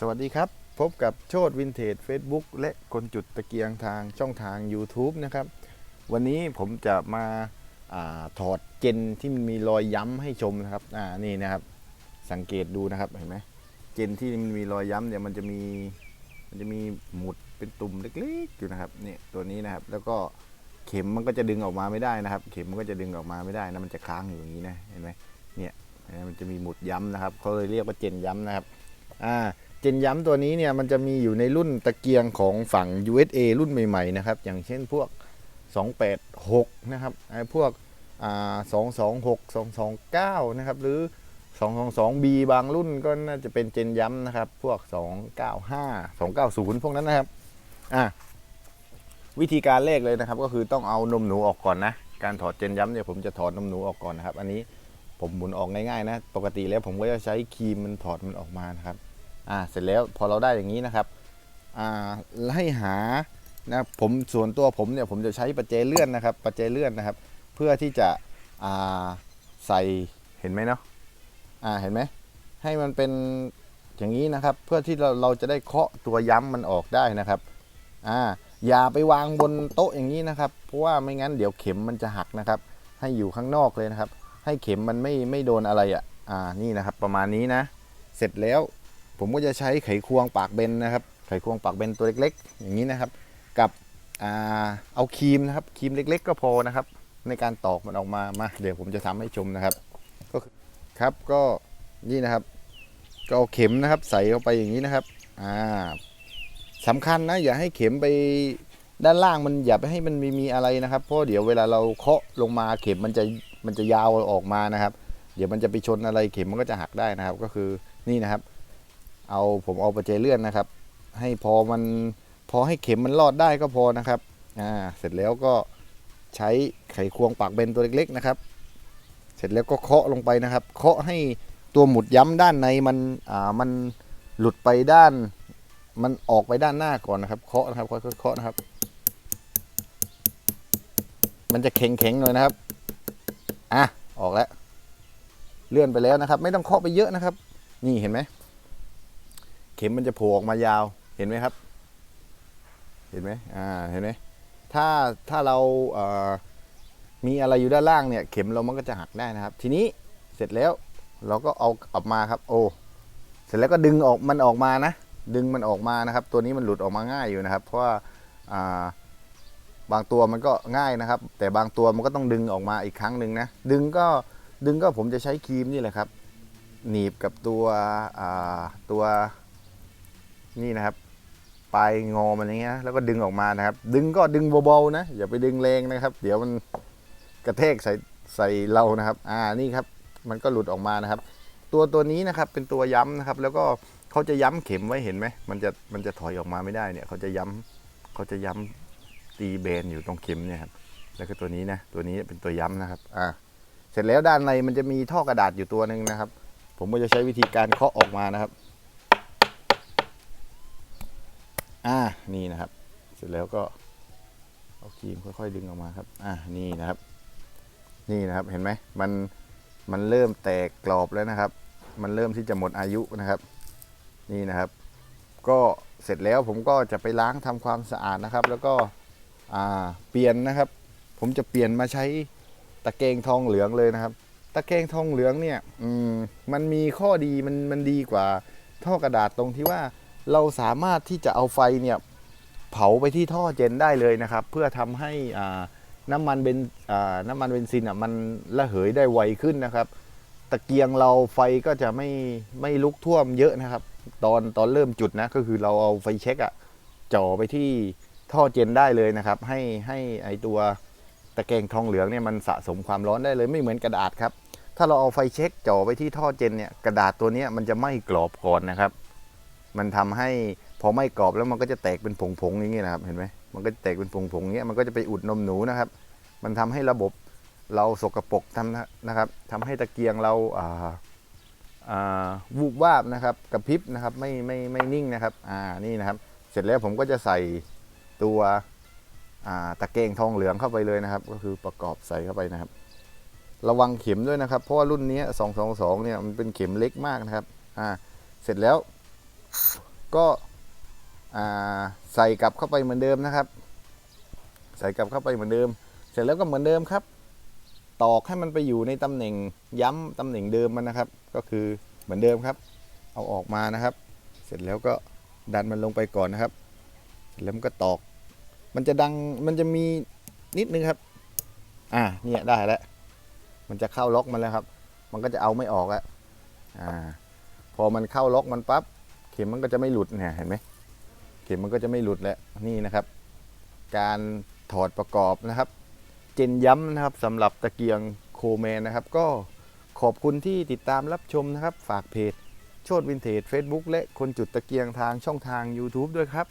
สวัสดีครับ พบกับโชดวินเทจ Facebook และคนจุดตะเกียงทางช่องทาง YouTube นะครับ วันนี้ผมจะมาอาถอดเจนที่มันมีรอยย้ำให้ชมนะครับอ่านี่นะครับ สังเกตดูนะครับเห็นไหมเจนที่มันมีรอยย้ำเนี่ยมันจะมีมันจะมีหมุดเป็นตุ่มเล็กๆอยู่นะครับเนี่ยตัวนี้นะครับ แล้วก็เข็มมันก็จะดึงออกมาไม่ได้นะครับ เข็มมันก็จะดึงออกมาไม่ได้นะมันจะค้างอยู่อย่างนี้นะเห็นไหมเนี่ยมมันจะมีหมุดย้ำนะครับเขาเลยเรียกว่าเจนย้ำนะครับอ่า เจนย้ำตัวนี้เนี่ยมันจะมีอยู่ในรุ่นตะเกียงของฝั่ง USA รุ่นใหม่ๆนะครับ อย่างเช่นพวก 286 นะครับไอ้พวกอ่า226 229นะครับหรือ 222B บางรุ่นก็น่าจะเป็นเจนย้ำนะครับ พวก295 290พวกนั้นนะครับอะวิธีการแรกเลยนะครับก็คือต้องเอานมหนูออกก่อนนะ การถอดเจนย้ำเนี่ยผมจะถอดนมหนูออกก่อนนะครับ อันนี้ผมหมุนออกง่ายๆนะ ปกติแล้วผมก็จะใช้ครีมมันถอดมันออกมานะครับ อ่าเสร็จแล้วพอเราได้อย่างนี้นะครับอ่าให้หานะผมส่วนตัวผมเนี่ยผมจะใช้ประแจเลื่อนนะครับประแจเลื่อนนะครับ เพื่อที่จะอ่าใส่เห็นไหมเนาะอ่าเห็นไหมให้มันเป็นอย่างนี้นะครับ เพื่อที่เราเราจะได้เคาะตัวย้ำมันออกได้นะครับอ่าอย่าไปวางบนโต๊ะอย่างนี้นะครับ เพราะว่าไม่งั้นเดี๋ยวเข็มมันจะหักนะครับ ให้อยู่ข้างนอกเลยนะครับ ให้เข็มมันไม่ไม่โดนอะไรอะอ่านี่นะครับ ประมาณนี้นะ เสร็จแล้ว ผมก็จะใช้ไขควงปากเบนนะครับ ไขควงปากเบนตัวเล็กๆ อย่างนี้นะครับ กับอเอาครีมนะครับครีมเล็ก ๆ ก็พอนะครับ ในการตอกมันออกมามาเดี๋ยวผมจะทำให้ชมนะครับ ก็คือครับก็นี่นะครับ ก็เอาเข็มนะครับ ใส่เข้าไปอย่างนี้นะครับอ่าสำคัญนะอย่าให้เข็มไปด้านล่างมันอย่าไปให้มันมีมีอะไรนะครับ เพราะเดี๋ยวเวลาเราเคาะลงมาเข็มมันจะมันจะยาวออกมานะครับ เดี๋ยวมันจะไปชนอะไรเข็มมันก็จะหักได้นะครับ ก็คือนี่นะครับ เอาผมเอาประแจเลื่อนนะครับ ให้พอมันพอให้เข็มมันรอดได้ก็พอนะครับอ่าเสร็จแล้วก็ใช้ไขควงปากเบนตัวเล็กๆนะครับ เสร็จแล้วก็เคาะลงไปนะครับ เคาะให้ตัวหมุดย้ำด้านในมันอ่ามันหลุดไปด้าน มันออกไปด้านหน้าก่อนนะครับ เคาะนะครับค่อยๆเคาะนะครับ มันจะแข็งๆหน่อยนะครับอะออกแล้ว เลื่อนไปแล้วนะครับ ไม่ต้องเคาะไปเยอะนะครับ นี่เห็นไหม เข็มมันจะโผล่ออกมายาวเห็นไหมครับ เห็นไหมอ่าเห็นไหมถ้าถ้าเราเมีอะไรอยู่ด้านล่างเนี่ย เข็มเรามันก็จะหักได้นะครับ ทีนี้เสร็จแล้วเราก็เอาออกมาครับ โอ้เสร็จแล้วก็ดึงออกมันออกมานะ ดึงมันออกมานะครับ ตัวนี้มันหลุดออกมาง่ายอยู่นะครับ เพราะว่าอ่าบางตัวมันก็ง่ายนะครับ แต่บางตัวมันก็ต้องดึงออกมาอีกครั้งหนึ่งนะ ดึงก็ดึงก็ผมจะใช้ครีมนี่แหละครับ หนีบกับตัวอ่าตัว นี่นะครับปลายงอมันอย่างเงี้ยแล้วก็ดึงออกมานะครับ ดึงก็ดึงเบาๆนะอย่าไปดึงแรงนะครับ เดี๋ยวมันกระแทกใส่ใส่เรานะครับ อ่านี่ครับ มันก็หลุดออกมานะครับ ตัวตัวนี้นะครับเป็นตัวย้ำนะครับ แล้วก็เขาจะย้ำเข็มไว้เห็นไหมมันจะมันจะถอยออกมาไม่ได้เนี่ยเขาจะย้ำเขาจะย้ำตีเบนอยู่ตรงเข็มเนี่ยครับแล้วก็ตัวนี้นะตัวนี้เป็นตัวย้ำนะครับอ่าเสร็จแล้วด้านในมันจะมีท่อกระดาษอยู่ตัวหนึ่งนะครับ ผมก็จะใช้วิธีการเคาะออกมานะครับ อ่านี่นะครับ เสร็จแล้วก็เอาครีมค่อยๆดึงออกมาครับ อ่านี่นะครับ นี่นะครับเห็นไหมมันมันเริ่มแตกกรอบแล้วนะครับ มันเริ่มที่จะหมดอายุนะครับ นี่นะครับ ก็เสร็จแล้วผมก็จะไปล้างทำความสะอาดนะครับ แล้วก็อ่าเปลี่ยนนะครับ ผมจะเปลี่ยนมาใช้ตะแกรงทองเหลืองเลยนะครับ ตะแกรงทองเหลืองเนี่ย อืมมันมีข้อดีมันมันดีกว่าท่อกระดาษตรงที่ว่า เราสามารถที่จะเอาไฟเนี่ยเผาไปที่ท่อเจนได้เลยนะครับ เพื่อทำให้น้ำมันเบนน้ำมันเบนซินอะมันระเหยได้ไวขึ้นนะครับ ตะเกียงเราไฟก็จะไม่ไม่ลุกท่วมเยอะนะครับ ตอนตอนเริ่มจุดนะก็คือเราเอาไฟเช็คอะจ่อไปที่ท่อเจนได้เลยนะครับ ให้ให้ไอตัวตะแกรงทองเหลืองเนี่ยมันสะสมความร้อนได้เลยไม่เหมือนกระดาษครับ ถ้าเราเอาไฟเช็คจ่อไปที่ท่อเจนเนี่ยกระดาษตัวนี้มันจะไหม้กรอบก่อนนะครับ มันทำให้พอไม่กรอบแล้วมันก็จะแตกเป็นผงๆอย่างนี้นะครับเห็นไหมมันก็จะแตกเป็นผงๆอย่างเงี้ยมันก็จะไปอุดนมหนูนะครับ มันทำให้ระบบเราสกปรกทำนะครับทำให้ตะเกียงเราอ่าอ่าวูบวาบนะครับกระพริบนะครับไม่ไม่ไม่นิ่งนะครับอ่านี่นะครับ เสร็จแล้วผมก็จะใส่ตัวตะเกียงทองเหลืองเข้าไปเลยนะครับ ก็คือประกอบใส่เข้าไปนะครับ ระวังเข็มด้วยนะครับ เพราะว่ารุ่นนี้222เนี่ยมันเป็นเข็มเล็กมากนะครับอ่าเสร็จแล้ว ก็ใส่กลับเข้าไปเหมือนเดิมนะครับ ใส่กลับเข้าไปเหมือนเดิม เสร็จแล้วก็เหมือนเดิมครับ ตอกให้มันไปอยู่ในตำแหน่งย้ำตำแหน่งเดิมมันนะครับ ก็คือเหมือนเดิมครับ เอาออกมานะครับ เสร็จแล้วก็ดันมันลงไปก่อนนะครับ เสร็จแล้วมันก็ตอก มันจะดังมันจะมีนิดนึงครับ อ่าเนี่ยได้แล้วมันจะเข้าล็อกมันแล้วครับ มันก็จะเอาไม่ออกอะอ่า พอมันเข้าล็อกมันปั๊บ เข็มมันก็จะไม่หลุดเนี่ยเห็นไหมเข็มมันก็จะไม่หลุดแล้วนี่นะครับ การถอดประกอบนะครับ เจนย้ำนะครับสำหรับตะเกียงโคแมนนะครับ ก็ขอบคุณที่ติดตามรับชมนะครับ ฝากเพจ โชดวินเทจ Facebook และคนจุดตะเกียงทางช่องทาง YouTube ด้วยครับ